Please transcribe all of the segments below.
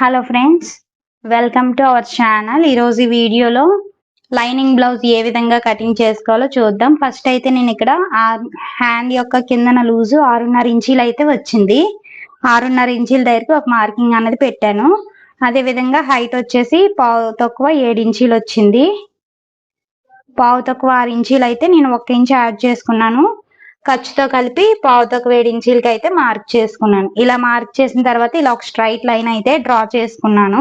Hello friends welcome to our channel ఈరోజు ఈ వీడియోలో లైనింగ్ బ్లౌజ్ ఏ విధంగా కటింగ్ చేసుకోవాలో చూద్దాం. ఫస్ట్ అయితే నేను ఇక్కడ హ్యాండ్ యొక్క కిందన లూజు ఆరున్నర ఇంచీలు అయితే వచ్చింది. ఆరున్నర ఇంచీల దగ్గరకు ఒక మార్కింగ్ అనేది పెట్టాను. అదే విధంగా హైట్ వచ్చేసి పావు తక్కువ ఏడు ఇంచీలు వచ్చింది. పావు తక్కువ ఆరు ఇంచీలు అయితే నేను ఒక ఇంచు యాడ్ చేసుకున్నాను. ఖర్చుతో కలిపి పావుతో తక్కువ ఇంచీలకి అయితే మార్క్ చేసుకున్నాను. ఇలా మార్క్ చేసిన తర్వాత ఇలా ఒక స్ట్రైట్ లైన్ అయితే డ్రా చేసుకున్నాను.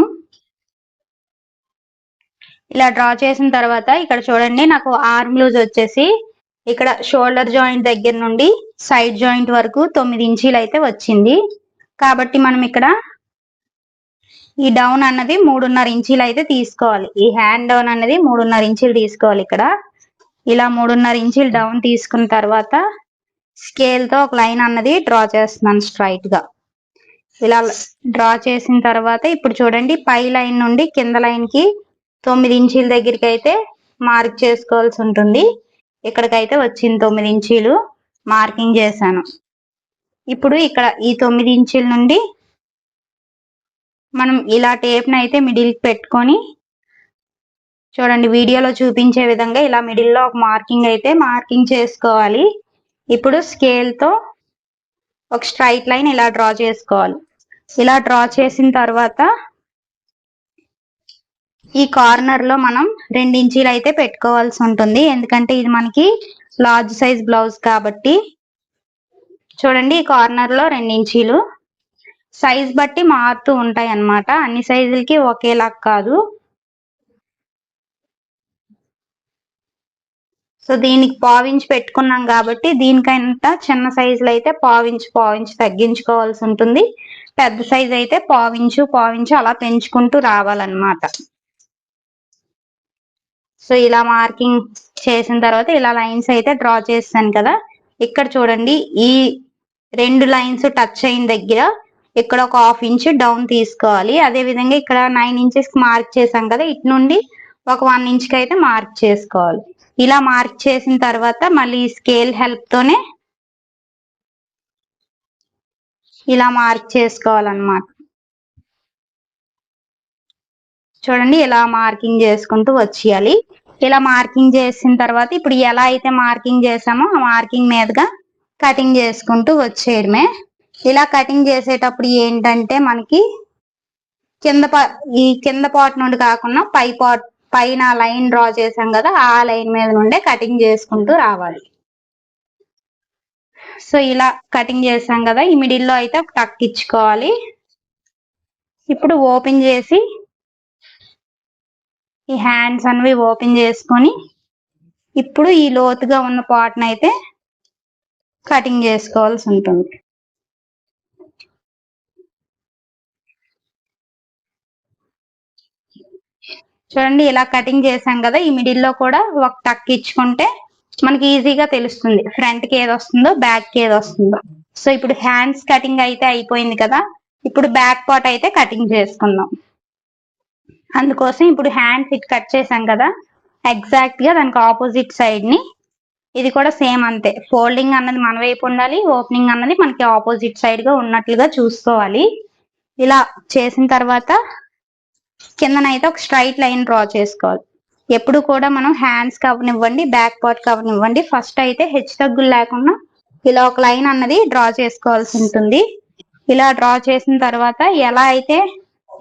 ఇలా డ్రా చేసిన తర్వాత ఇక్కడ చూడండి నాకు ఆర్మ్ లూజ్ వచ్చేసి ఇక్కడ షోల్డర్ జాయింట్ దగ్గర నుండి సైడ్ జాయింట్ వరకు తొమ్మిది ఇంచీలు అయితే వచ్చింది. కాబట్టి మనం ఇక్కడ ఈ డౌన్ అన్నది మూడున్నర ఇంచీలు అయితే తీసుకోవాలి. ఈ హ్యాండ్ డౌన్ అన్నది మూడున్నర ఇంచీలు తీసుకోవాలి ఇక్కడ. ఇలా మూడున్నర ఇంచీలు డౌన్ తీసుకున్న తర్వాత స్కేల్తో ఒక లైన్ అన్నది డ్రా చేస్తున్నాను స్ట్రైట్గా. ఇలా డ్రా చేసిన తర్వాత ఇప్పుడు చూడండి పై లైన్ నుండి కింద లైన్కి తొమ్మిది ఇంచీల దగ్గరికి అయితే మార్క్ చేసుకోవాల్సి ఉంటుంది. ఇక్కడికైతే వచ్చింది తొమ్మిది ఇంచీలు మార్కింగ్ చేశాను. ఇప్పుడు ఇక్కడ ఈ తొమ్మిది ఇంచీల నుండి మనం ఇలా టేప్ని అయితే మిడిల్ పెట్టుకొని చూడండి వీడియోలో చూపించే విధంగా ఇలా మిడిల్లో ఒక మార్కింగ్ అయితే మార్కింగ్ చేసుకోవాలి. ఇప్పుడు స్కేల్తో ఒక స్ట్రైట్ లైన్ ఇలా డ్రా చేసుకోవాలి. ఇలా డ్రా చేసిన తర్వాత ఈ కార్నర్లో మనం రెండు ఇంచీలు అయితే పెట్టుకోవాల్సి ఉంటుంది. ఎందుకంటే ఇది మనకి లార్జ్ సైజ్ బ్లౌజ్ కాబట్టి. చూడండి ఈ కార్నర్లో రెండు ఇంచీలు. సైజ్ బట్టి మారుతూ ఉంటాయి అన్నమాట అన్ని సైజులకి ఒకేలా కాదు. సో దీనికి పావించి పెట్టుకున్నాం కాబట్టి దీనికంట చిన్న సైజులో అయితే పావించి పావించి తగ్గించుకోవాల్సి ఉంటుంది. పెద్ద సైజు అయితే పావించు పావించు అలా పెంచుకుంటూ రావాలన్నమాట. సో ఇలా మార్కింగ్ చేసిన తర్వాత ఇలా లైన్స్ అయితే డ్రా చేస్తాను కదా. ఇక్కడ చూడండి ఈ రెండు లైన్స్ టచ్ అయిన దగ్గర ఇక్కడ ఒక హాఫ్ ఇంచ్ డౌన్ తీసుకోవాలి. అదే విధంగా ఇక్కడ నైన్ ఇంచెస్ మార్క్ చేసాం కదా ఇటు నుండి ఒక వన్ ఇంచ్కి అయితే మార్క్ చేసుకోవాలి. ఇలా మార్క్ చేసిన తర్వాత మళ్ళీ స్కేల్ హెల్ప్ తోనే ఇలా మార్క్ చేసుకోవాలన్నమాట. చూడండి ఇలా మార్కింగ్ చేసుకుంటూ వచ్చేయాలి. ఇలా మార్కింగ్ చేసిన తర్వాత ఇప్పుడు ఎలా అయితే మార్కింగ్ చేసామో ఆ మార్కింగ్ మీదుగా కటింగ్ చేసుకుంటూ వచ్చేయడమే. ఇలా కటింగ్ చేసేటప్పుడు ఏంటంటే మనకి కింద ఈ కింద పాట్ నుండి కాకుండా పై పాట్ పైన లైన్ డ్రా చేసాం కదా ఆ లైన్ మీద నుండే కటింగ్ చేసుకుంటూ రావాలి. సో ఇలా కటింగ్ చేసాం కదా ఈ మిడిల్లో అయితే ఒక టక్ ఇచ్చుకోవాలి. ఇప్పుడు ఓపెన్ చేసి ఈ హ్యాండ్స్ అనేవి ఓపెన్ చేసుకొని ఇప్పుడు ఈ లోతుగా ఉన్న పార్ట్ని అయితే కటింగ్ చేసుకోవాల్సి ఉంటుంది. చూడండి ఇలా కటింగ్ చేసాం కదా ఈ మిడిల్లో కూడా ఒక టక్ ఇచ్చుకుంటే మనకి ఈజీగా తెలుస్తుంది. ఫ్రంట్కి ఏది వస్తుందో బ్యాక్కి ఏది వస్తుందో. సో ఇప్పుడు హ్యాండ్స్ కటింగ్ అయితే అయిపోయింది కదా ఇప్పుడు బ్యాక్ పార్ట్ అయితే కటింగ్ చేసుకుందాం. అందుకోసం ఇప్పుడు హ్యాండ్స్ ఇట్ కట్ చేసాం కదా ఎగ్జాక్ట్గా దానికి ఆపోజిట్ సైడ్ని ఇది కూడా సేమ్ అంతే. ఫోల్డింగ్ అన్నది మన వైపు ఉండాలి ఓపెనింగ్ అన్నది మనకి ఆపోజిట్ సైడ్గా ఉన్నట్లుగా చూసుకోవాలి. ఇలా చేసిన తర్వాత కిందనైతే ఒక స్ట్రైట్ లైన్ డ్రా చేసుకోవాలి. ఎప్పుడు కూడా మనం హ్యాండ్స్ కవనివ్వండి బ్యాక్ పార్ట్ కవనివ్వండి ఫస్ట్ అయితే హెచ్ తగ్గులు లేకుండా ఇలా ఒక లైన్ అన్నది డ్రా చేసుకోవాల్సి ఉంటుంది. ఇలా డ్రా చేసిన తర్వాత ఎలా అయితే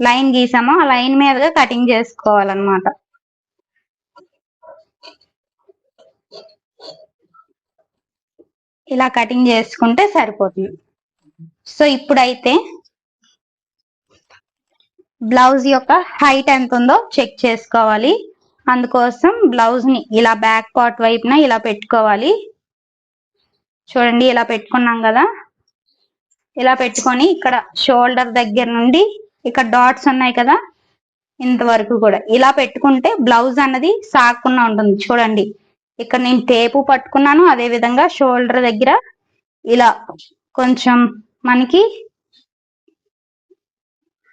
లైన్ గీసామో ఆ లైన్ మీదగా కటింగ్ చేసుకోవాలన్నమాట. ఇలా కటింగ్ చేసుకుంటే సరిపోతుంది. సో ఇప్పుడైతే బ్లౌజ్ యొక్క హైట్ ఎంత ఉందో చెక్ చేసుకోవాలి. అందుకోసం బ్లౌజ్ని ఇలా బ్యాక్ పార్ట్ వైపున ఇలా పెట్టుకోవాలి. చూడండి ఇలా పెట్టుకున్నాం కదా. ఇలా పెట్టుకొని ఇక్కడ షోల్డర్ దగ్గర నుండి ఇక్కడ డాట్స్ ఉన్నాయి కదా ఇంతవరకు కూడా. ఇలా పెట్టుకుంటే బ్లౌజ్ అన్నది సాకుండా ఉంటుంది. చూడండి ఇక్కడ నేను టేపు పట్టుకున్నాను. అదే విధంగా షోల్డర్ దగ్గర ఇలా కొంచెం మనకి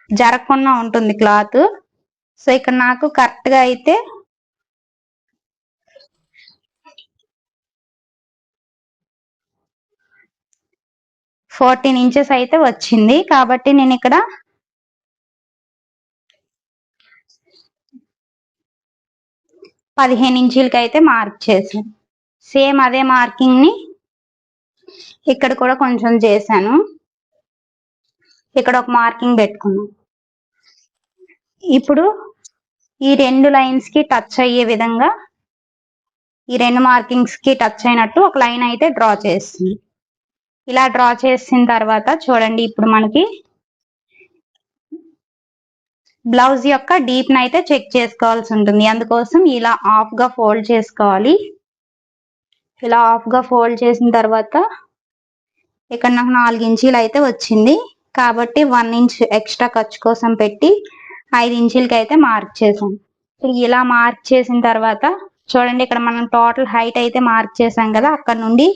జరగకుండా ఉంటుంది క్లాత్. సో ఇక్కడ నాకు కరెక్ట్గా అయితే ఫోర్టీన్ ఇంచెస్ అయితే వచ్చింది. కాబట్టి నేను ఇక్కడ పదిహేను ఇంచులకి అయితే మార్క్ చేశాను. సేమ్ అదే మార్కింగ్ని ఇక్కడ కూడా కొంచెం చేశాను. ఇక్కడ ఒక మార్కింగ్ పెట్టుకున్నాం. ఇప్పుడు ఈ రెండు లైన్స్కి టచ్ అయ్యే విధంగా ఈ రెండు మార్కింగ్స్కి టచ్ అయినట్టు ఒక లైన్ అయితే డ్రా చేస్తుంది. ఇలా డ్రా చేసిన తర్వాత చూడండి ఇప్పుడు మనకి బ్లౌజ్ యొక్క డీప్ అయితే చెక్ చేసుకోవాల్సి ఉంటుంది. అందుకోసం ఇలా ఆఫ్గా ఫోల్డ్ చేసుకోవాలి. ఇలా ఆఫ్గా ఫోల్డ్ చేసిన తర్వాత ఇక్కడ నాకు నాలుగు ఇంచీలు అయితే వచ్చింది. కాబట్టి వన్ ఇంచ్ ఎక్స్ట్రా ఖర్చు కోసం పెట్టి ఐదు ఇంచులకి అయితే మార్క్ చేసాం ఇప్పుడు ఇలా మార్క్ చేసిన తర్వాత చూడండి ఇక్కడ మనం టోటల్ హైట్ అయితే మార్క్ చేసాం కదా అక్కడ నుండి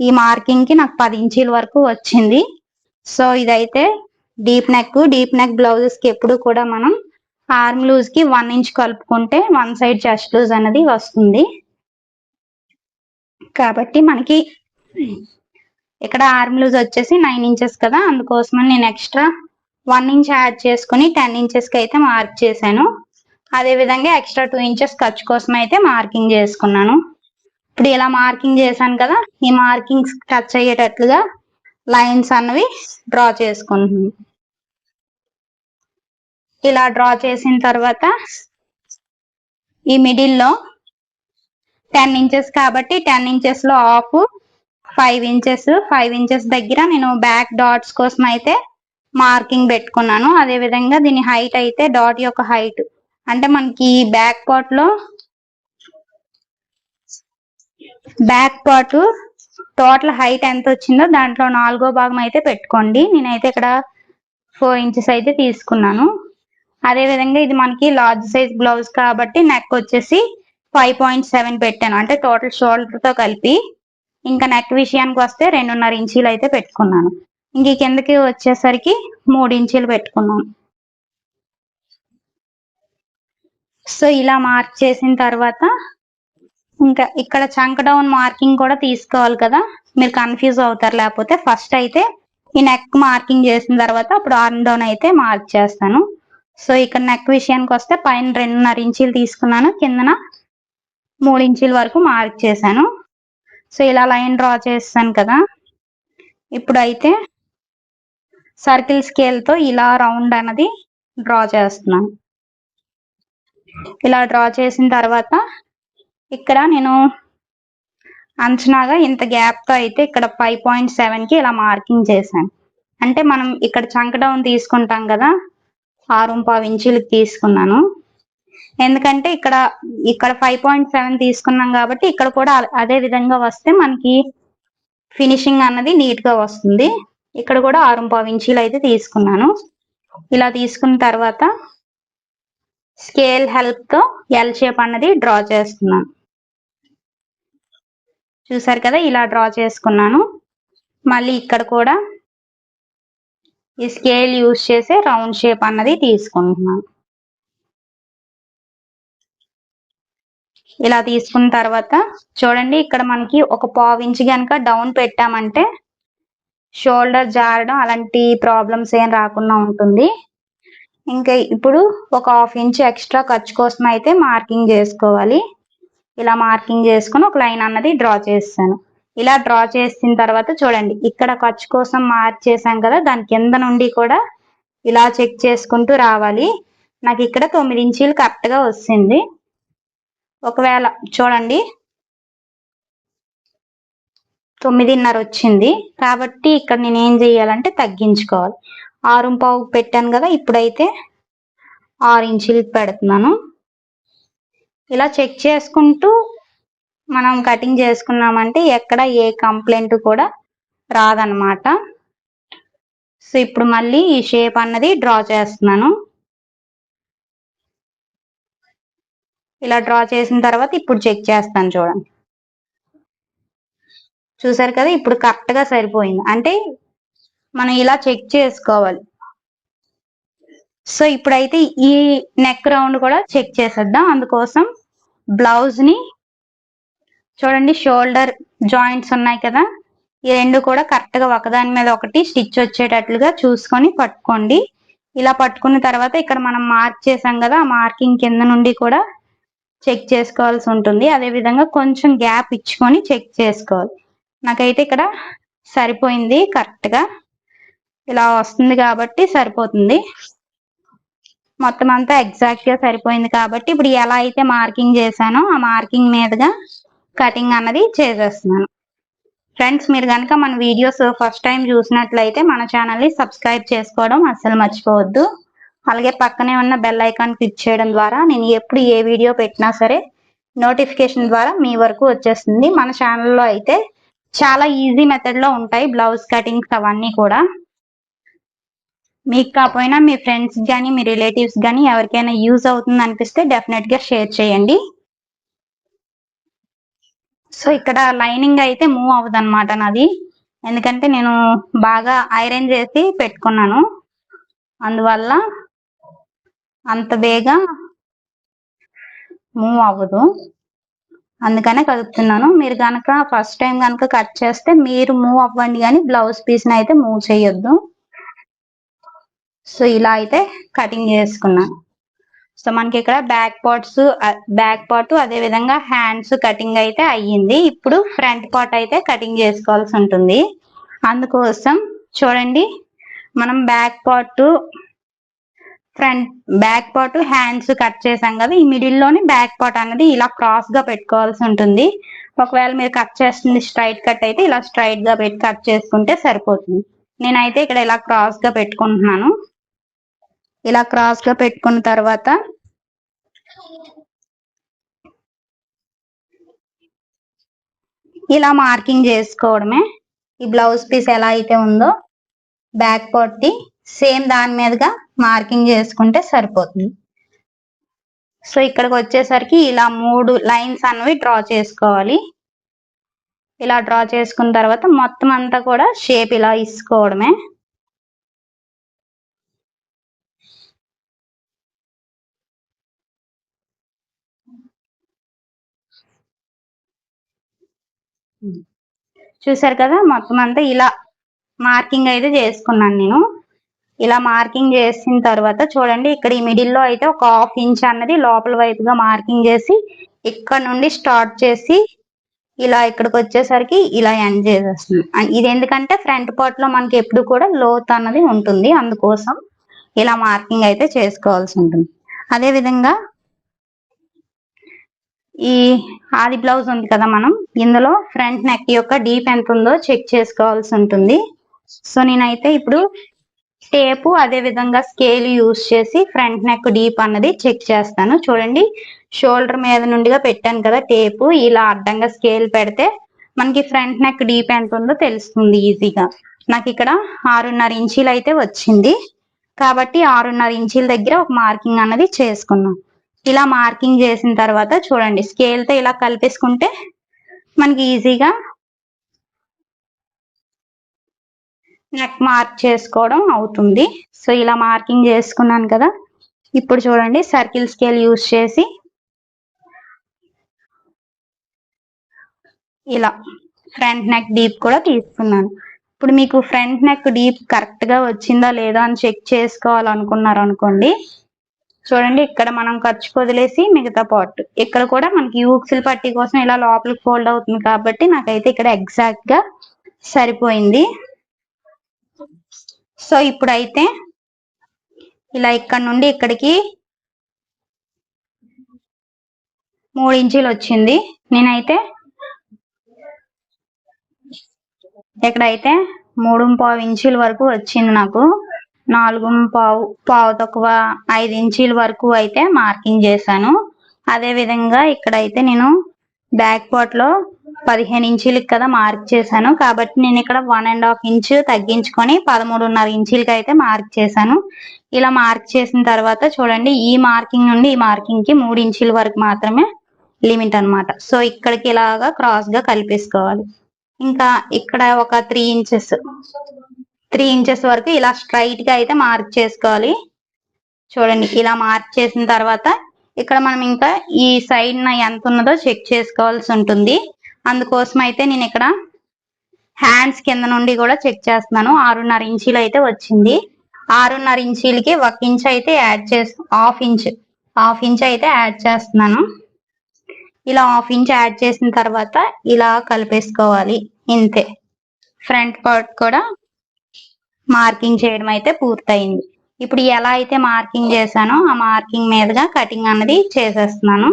ఈ మార్కింగ్కి నాకు పది ఇంచీల వరకు వచ్చింది. సో ఇదైతే డీప్ నెక్ డీప్ నెక్ బ్లౌజెస్కి ఎప్పుడు కూడా మనం ఆర్మ్ లూజ్కి వన్ ఇంచ్ కలుపుకుంటే వన్ సైడ్ చెస్ట్ లూజ్ అనేది వస్తుంది. కాబట్టి మనకి ఇక్కడ ఆర్మ్ లూజ్ వచ్చేసి నైన్ ఇంచెస్ కదా అందుకోసమని నేను ఎక్స్ట్రా వన్ ఇంచ్ యాడ్ చేసుకుని టెన్ ఇంచెస్కి అయితే మార్క్ చేశాను. అదే విధంగా ఎక్స్ట్రా టూ ఇంచెస్ ఖర్చు కోసం అయితే మార్కింగ్ చేసుకున్నాను. ఇప్పుడు ఇలా మార్కింగ్ చేశాను కదా ఈ మార్కింగ్స్ టచ్ అయ్యేటట్లుగా లైన్స్ అన్నవి డ్రా చేసుకుంటున్నాను. ఇలా డ్రా చేసిన తర్వాత ఈ మిడిల్లో టెన్ ఇంచెస్ కాబట్టి ten ఇంచెస్లో half five inches five inches దగ్గర నేను బ్యాక్ డాట్స్ కోసం అయితే మార్కింగ్ పెట్టుకున్నాను. అదే విధంగా దీని హైట్ అయితే డాట్ యొక్క హైట్ అంటే మనకి బ్యాక్ పార్ట్లో బ్యాక్ పార్ట్ టోటల్ హైట్ ఎంత వచ్చిందో దాంట్లో నాలుగో భాగం అయితే పెట్టుకోండి. నేనైతే ఇక్కడ ఫోర్ ఇంచెస్ అయితే తీసుకున్నాను. అదే విధంగా ఇది మనకి లార్జ్ సైజ్ బ్లౌజ్ కాబట్టి నెక్ వచ్చేసి ఫైవ్ పాయింట్ సెవెన్ పెట్టాను. అంటే టోటల్ షోల్డర్తో కలిపి. ఇంకా నెక్ విషయానికి వస్తే రెండున్నర ఇంచీలు అయితే పెట్టుకున్నాను. ఇంక కిందకి వచ్చేసరికి మూడు ఇంచీలు పెట్టుకున్నాను. సో ఇలా మార్క్ చేసిన తర్వాత ఇంకా ఇక్కడ చంక్ డౌన్ మార్కింగ్ కూడా తీసుకోవాలి కదా. మీరు కన్ఫ్యూజ్ అవుతారు. లేకపోతే ఫస్ట్ అయితే ఈ నెక్ మార్కింగ్ చేసిన తర్వాత అప్పుడు ఆర్మ్ డౌన్ అయితే మార్క్ చేస్తాను. సో ఇక్కడ నెక్ విషయానికి వస్తే పైన రెండున్నర ఇంచీలు తీసుకున్నాను. కిందన మూడు ఇంచీల వరకు మార్క్ చేశాను. సో ఇలా లైన్ డ్రా చేస్తాను కదా. ఇప్పుడు అయితే సర్కిల్ స్కేల్తో ఇలా రౌండ్ అన్నది డ్రా చేస్తున్నాను. ఇలా డ్రా చేసిన తర్వాత ఇక్కడ నేను అంచనాగా ఇంత గ్యాప్తో అయితే ఇక్కడ ఫైవ్ పాయింట్ సెవెన్కి ఇలా మార్కింగ్ చేశాను. అంటే మనం ఇక్కడ చంక డౌన్ తీసుకుంటాం కదా. ఆరు పావు ఇంచులకి తీసుకున్నాను. ఎందుకంటే ఇక్కడ ఇక్కడ ఫైవ్ పాయింట్ సెవెన్ తీసుకున్నాం కాబట్టి ఇక్కడ కూడా అదే విధంగా వస్తే మనకి ఫినిషింగ్ అన్నది నీట్గా వస్తుంది. ఇక్కడ కూడా ఆరు పావు ఇంచీలు అయితే తీసుకున్నాను. ఇలా తీసుకున్న తర్వాత స్కేల్ హెల్ప్తో ఎల్ షేప్ అన్నది డ్రా చేస్తున్నాను. చూసారు కదా ఇలా డ్రా చేసుకున్నాను. మళ్ళీ ఇక్కడ కూడా ఈ స్కేల్ యూజ్ చేసి రౌండ్ షేప్ అన్నది తీసుకుంటున్నాను. ఇలా తీసుకున్న తర్వాత చూడండి ఇక్కడ మనకి ఒక పావు కనుక డౌన్ పెట్టామంటే షోల్డర్ జారడం అలాంటి ప్రాబ్లమ్స్ ఏం రాకుండా ఉంటుంది. ఇంకా ఇప్పుడు ఒక హాఫ్ ఇంచ్ ఎక్స్ట్రా ఖర్చు కోసం అయితే మార్కింగ్ చేసుకోవాలి. ఇలా మార్కింగ్ చేసుకుని ఒక లైన్ అన్నది డ్రా చేస్తాను. ఇలా డ్రా చేసిన తర్వాత చూడండి ఇక్కడ ఖర్చు కోసం మార్క్ చేశాం కదా దాని కింద నుండి కూడా ఇలా చెక్ చేసుకుంటూ రావాలి. నాకు ఇక్కడ తొమ్మిది ఇంచీలు కరెక్ట్గా వచ్చింది వస్తుంది. ఒకవేళ చూడండి. తొమ్మిదిన్నర వచ్చింది. కాబట్టి ఇక్కడ నేను ఏం చేయాలంటే తగ్గించుకోవాలి. ఆరు పావు పెట్టాను కదా ఇప్పుడైతే ఆరు ఇంచులు పెడుతున్నాను. ఇలా చెక్ చేసుకుంటూ మనం కటింగ్ చేసుకున్నామంటే ఎక్కడ ఏ కంప్లైంట్ కూడా రాదనమాట సో ఇప్పుడు మళ్ళీ ఈ షేప్ అన్నది డ్రా చేస్తున్నాను. ఇలా డ్రా చేసిన తర్వాత ఇప్పుడు చెక్ చేస్తాను చూడండి. చూసారు కదా ఇప్పుడు కరెక్ట్గా సరిపోయింది. అంటే మనం ఇలా చెక్ చేసుకోవాలి. సో ఇప్పుడైతే ఈ నెక్ రౌండ్ కూడా చెక్ చేసేద్దాం. అందుకోసం బ్లౌజ్ని చూడండి షోల్డర్ జాయింట్స్ ఉన్నాయి కదా ఈ రెండు కూడా కరెక్ట్గా ఒకదాని మీద ఒకటి స్టిచ్ వచ్చేటట్లుగా చూసుకొని పట్టుకోండి. ఇలా పట్టుకున్న తర్వాత ఇక్కడ మనం మార్క్ చేసాం కదా ఆ మార్కింగ్ కింద నుండి కూడా చెక్ చేసుకోవాల్సి ఉంటుంది. అదే విధంగా కొంచెం గ్యాప్ ఇచ్చుకొని చెక్ చేసుకోవాలి. నాకైతే ఇక్కడ సరిపోయింది కరెక్ట్గా. ఇలా వస్తుంది కాబట్టి సరిపోతుంది. మొత్తం అంతా ఎగ్జాక్ట్గా సరిపోయింది కాబట్టి ఇప్పుడు ఎలా అయితే మార్కింగ్ చేశానో ఆ మార్కింగ్ మీదుగా కటింగ్ అన్నది చేసేస్తున్నాను. ఫ్రెండ్స్ మీరు కనుక మన వీడియోస్ ఫస్ట్ టైం చూసినట్లయితే మన ఛానల్ని సబ్స్క్రైబ్ చేసుకోవడం అస్సలు మర్చిపోవద్దు. అలాగే పక్కనే ఉన్న బెల్ ఐకాన్ క్లిక్ చేయడం ద్వారా నేను ఎప్పుడు ఏ వీడియో పెట్టినా సరే నోటిఫికేషన్ ద్వారా మీ వరకు వచ్చేస్తుంది. మన ఛానల్లో అయితే చాలా ఈజీ మెథడ్లో ఉంటాయి బ్లౌజ్ కటింగ్స్ అవన్నీ కూడా. మీకు కాకపోయినా మీ ఫ్రెండ్స్ కానీ మీ రిలేటివ్స్ కానీ ఎవరికైనా యూజ్ అవుతుంది అనిపిస్తే డెఫినెట్గా షేర్ చేయండి. సో ఇక్కడ లైనింగ్ అయితే మూవ్ అవ్వదు అనమాట నాది. ఎందుకంటే నేను బాగా ఐరన్ చేసి పెట్టుకున్నాను. అందువల్ల అంత బేగా మూవ్ అవ్వదు. అందుకనే కలుపుతున్నాను మీరు కనుక ఫస్ట్ టైం కనుక కట్ చేస్తే మీరు మూవ్ అవ్వండి కానీ బ్లౌజ్ పీస్ని అయితే మూవ్ చేయొద్దు. సో ఇలా అయితే కటింగ్ చేసుకున్నాను సో మనకి ఇక్కడ బ్యాక్ పార్ట్స్ బ్యాక్ పార్ట్ అదే విధంగా హ్యాండ్స్ కటింగ్ అయితే అయ్యింది. ఇప్పుడు ఫ్రంట్ పార్ట్ అయితే కటింగ్ చేసుకోవాల్సి ఉంటుంది. అందుకోసం చూడండి మనం back part front back part hands cut చేసాం కదా ఈ మిడిల్లోని బ్యాక్ పార్ట్ అనేది ఇలా క్రాస్గా పెట్టుకోవాల్సి ఉంటుంది. ఒకవేళ మీరు కట్ చేస్తుంది స్ట్రైట్ కట్ అయితే ఇలా స్ట్రైట్గా పెట్టి కట్ చేసుకుంటే సరిపోతుంది. నేనైతే ఇక్కడ ఇలా క్రాస్గా పెట్టుకుంటున్నాను. ఇలా క్రాస్గా పెట్టుకున్న తర్వాత ఇలా మార్కింగ్ చేసుకోవడమే. ఈ బ్లౌజ్ పీస్ ఎలా అయితే ఉందో బ్యాక్ పార్ట్ది సేమ్ దాని మీదుగా మార్కింగ్ చేసుకుంటే సరిపోతుంది. సో ఇక్కడికి వచ్చేసరికి ఇలా మూడు లైన్స్ అనేవి డ్రా చేసుకోవాలి. ఇలా డ్రా చేసుకున్న తర్వాత మొత్తం అంతా కూడా షేప్ ఇలా ఇసుకోవడమే. చూసారు కదా మొత్తం అంతా ఇలా మార్కింగ్ అయితే చేసుకున్నాను నేను. ఇలా మార్కింగ్ చేసిన తర్వాత చూడండి ఇక్కడ ఈ మిడిల్లో అయితే ఒక హాఫ్ ఇంచ్ అన్నది లోపల వైపుగా మార్కింగ్ చేసి ఇక్కడ నుండి స్టార్ట్ చేసి ఇలా ఇక్కడికి వచ్చేసరికి ఇలా ఎండ్ చేసేస్తుంది. ఇది ఎందుకంటే ఫ్రంట్ పార్ట్లో మనకి ఎప్పుడు కూడా లోత్ అన్నది ఉంటుంది. అందుకోసం ఇలా మార్కింగ్ అయితే చేసుకోవాల్సి ఉంటుంది. అదే విధంగా ఈ ఆది బ్లౌజ్ ఉంది కదా మనం ఇందులో ఫ్రంట్ నెక్ యొక్క డీప్ ఎంత ఉందో చెక్ చేసుకోవాల్సి ఉంటుంది. సో నేనైతే ఇప్పుడు టేపు అదే విధంగా స్కేల్ యూస్ చేసి ఫ్రంట్ నెక్ డీప్ అన్నది చెక్ చేస్తాను. చూడండి షోల్డర్ మీద నుండిగా పెట్టాను కదా టేపు. ఇలా అడ్డంగా స్కేల్ పెడితే మనకి ఫ్రంట్ నెక్ డీప్ ఎంత ఉందో తెలుస్తుంది ఈజీగా. నాకు ఇక్కడ ఆరున్నర ఇంచీలు అయితే వచ్చింది. కాబట్టి ఆరున్నర ఇంచీల దగ్గర ఒక మార్కింగ్ అన్నది చేసుకున్నాం. ఇలా మార్కింగ్ చేసిన తర్వాత చూడండి స్కేల్తో ఇలా కలిపేసుకుంటే మనకి ఈజీగా నెక్ మార్క్ చేసుకోవడం అవుతుంది. సో ఇలా మార్కింగ్ చేసుకున్నాను కదా. ఇప్పుడు చూడండి సర్కిల్ స్కేల్ యూస్ చేసి ఇలా ఫ్రంట్ నెక్ డీప్ కూడా తీసుకున్నాను. ఇప్పుడు మీకు ఫ్రంట్ నెక్ డీప్ కరెక్ట్గా వచ్చిందా లేదా అని చెక్ చేసుకోవాలనుకున్నారు అనుకోండి. చూడండి ఇక్కడ మనం ఖర్చు వదిలేసి మిగతా పార్ట్ ఇక్కడ కూడా మనకి యూక్సిల్ పట్టి కోసం ఇలా లోపలికి ఫోల్డ్ అవుతుంది కాబట్టి నాకైతే ఇక్కడ ఎగ్జాక్ట్గా సరిపోయింది. సో ఇప్పుడైతే ఇలా ఇక్కడ నుండి ఇక్కడికి మూడు ఇంచీలు వచ్చింది. నేనైతే ఇక్కడైతే మూడు పావు ఇంచుల వరకు వచ్చింది నాకు. నాలుగు పావు పావు తక్కువ ఐదు ఇంచుల వరకు అయితే మార్కింగ్ చేశాను. అదే విధంగా ఇక్కడైతే నేను బ్యాక్ పార్ట్లో పదిహేను ఇంచీలకి కదా మార్క్ చేశాను. కాబట్టి నేను ఇక్కడ వన్ అండ్ హాఫ్ ఇంచ్ తగ్గించుకొని పదమూడున్నర ఇంచీలకి అయితే మార్క్ చేశాను. ఇలా మార్క్ చేసిన తర్వాత చూడండి ఈ మార్కింగ్ నుండి ఈ మార్కింగ్కి మూడు ఇంచీల వరకు మాత్రమే లిమిట్ అన్నమాట. సో ఇక్కడికి ఇలాగా క్రాస్గా కలిపేసుకోవాలి. ఇంకా ఇక్కడ ఒక త్రీ ఇంచెస్ త్రీ ఇంచెస్ వరకు ఇలా స్ట్రైట్గా అయితే మార్క్ చేసుకోవాలి. చూడండి ఇలా మార్క్ చేసిన తర్వాత ఇక్కడ మనం ఇంకా ఈ సైడ్ నా ఎంత ఉన్నదో చెక్ చేసుకోవాల్సి ఉంటుంది. అందుకోసం అయితే నేను ఇక్కడ హ్యాండ్స్ కింద నుండి కూడా చెక్ చేస్తున్నాను. ఆరున్నర ఇంచీలు అయితే వచ్చింది. ఆరున్నర ఇంచీలకి ఒక ఇంచ్ అయితే యాడ్ చేసి హాఫ్ ఇంచ్ హాఫ్ ఇంచ్ అయితే యాడ్ చేస్తున్నాను. ఇలా హాఫ్ ఇంచ్ యాడ్ చేసిన తర్వాత ఇలా కలిపేసుకోవాలి. ఇంతే. ఫ్రంట్ పార్ట్ కూడా మార్కింగ్ చేయడం అయితే పూర్తయింది. ఇప్పుడు ఎలా అయితే మార్కింగ్ చేశానో ఆ మార్కింగ్ మీదుగా కటింగ్ అన్నది చేసేస్తున్నాను.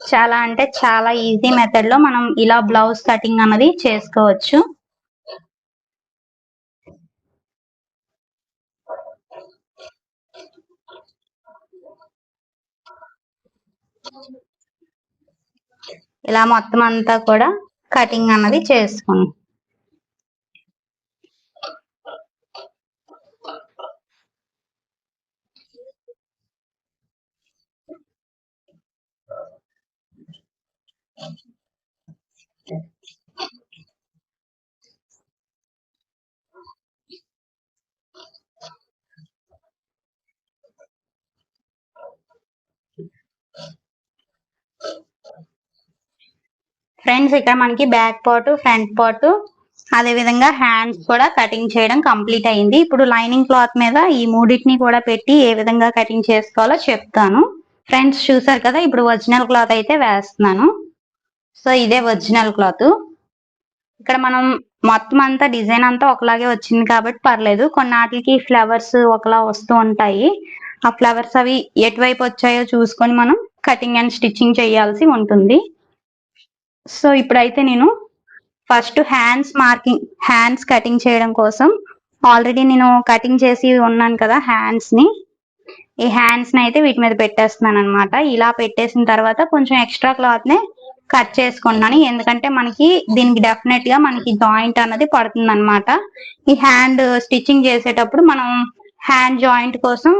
చాలా అంటే చాలా ఈజీ మెథడ్లో మనం ఇలా బ్లౌజ్ కటింగ్ అన్నది చేసుకోవచ్చు. ఇలా మొత్తం అంతా కూడా కటింగ్ అన్నది చేసుకున్నాం. ఫ్రెండ్స్ ఇక్కడ మనకి బ్యాక్ పార్ట్ ఫ్రంట్ పార్ట్ అదే విధంగా హ్యాండ్స్ కూడా కటింగ్ చేయడం కంప్లీట్ అయింది. ఇప్పుడు లైనింగ్ క్లాత్ మీద ఈ మూడింటిని కూడా పెట్టి ఏ విధంగా కటింగ్ చేసుకోవాలో చెప్తాను. ఫ్రెండ్స్ చూసారు కదా ఇప్పుడు ఒరిజినల్ క్లాత్ అయితే వేస్తున్నాను. సో ఇదే ఒరిజినల్ క్లాత్. ఇక్కడ మనం మొత్తం అంతా డిజైన్ అంతా ఒకలాగే వచ్చింది కాబట్టి పర్లేదు. కొన్నాటికి ఫ్లవర్స్ ఒకలా వస్తూ ఉంటాయి. ఆ ఫ్లవర్స్ అవి ఎటువైపు వచ్చాయో చూసుకొని మనం కటింగ్ అండ్ స్టిచ్చింగ్ చేయాల్సి ఉంటుంది. సో ఇప్పుడైతే నేను first hands marking hands cutting చేయడం కోసం ఆల్రెడీ నేను కటింగ్ చేసి ఉన్నాను కదా హ్యాండ్స్ని. ఈ హ్యాండ్స్ని అయితే వీటి మీద పెట్టేస్తున్నాను అనమాట ఇలా పెట్టేసిన తర్వాత కొంచెం ఎక్స్ట్రా క్లాత్ని కట్ చేసుకున్నాను. ఎందుకంటే మనకి దీనికి డెఫినెట్గా మనకి జాయింట్ అన్నది పడుతుంది అనమాట ఈ హ్యాండ్ స్టిచ్చింగ్ చేసేటప్పుడు మనం హ్యాండ్ జాయింట్ కోసం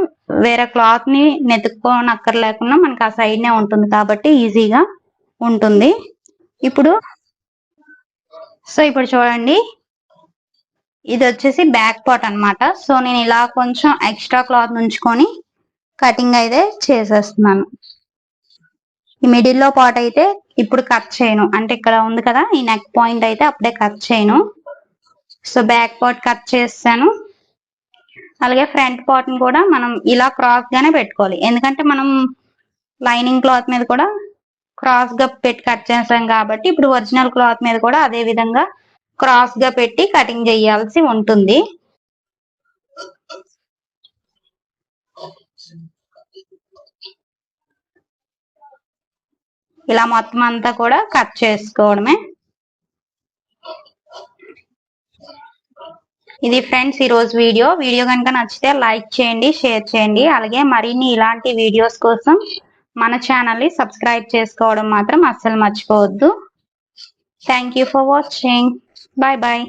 వేరే క్లాత్ని నెతుక్కోనక్కర్లేకుండా మనకి ఆ సైడ్ నే ఉంటుంది కాబట్టి ఈజీగా ఉంటుంది. ఇప్పుడు సో ఇప్పుడు చూడండి. ఇది వచ్చేసి బ్యాక్ పార్ట్ అన్నమాట. సో నేను ఇలా కొంచెం ఎక్స్ట్రా క్లాత్ ఉంచుకొని కటింగ్ అయితే చేసేస్తున్నాను. ఈ మిడిల్లో పార్ట్ అయితే ఇప్పుడు కట్ చేయను. అంటే ఇక్కడ ఉంది కదా ఈ నెక్ పాయింట్ అయితే అప్పుడే కట్ చేయను. సో బ్యాక్ పార్ట్ కట్ చేస్తాను. అలాగే ఫ్రంట్ పార్ట్ని కూడా మనం ఇలా క్రాస్ గానే పెట్టుకోవాలి. ఎందుకంటే మనం లైనింగ్ క్లాత్ మీద కూడా క్రాస్గా పెట్టి కట్ చేస్తాం కాబట్టి ఇప్పుడు ఒరిజినల్ క్లాత్ మీద కూడా అదే విధంగా క్రాస్గా పెట్టి కటింగ్ చేయాల్సి ఉంటుంది. ఇలా మొత్తం అంతా కూడా కట్ చేసుకోవడమే. ఇది ఫ్రెండ్స్ ఈ రోజు వీడియో. వీడియో కనుక నచ్చితే లైక్ చేయండి షేర్ చేయండి. అలాగే మరిన్ని ఇలాంటి వీడియోస్ కోసం మన ఛానల్ని సబ్స్క్రైబ్ చేసుకోవడం మాత్రం అస్సలు మర్చిపోవద్దు. Thank you for watching bye bye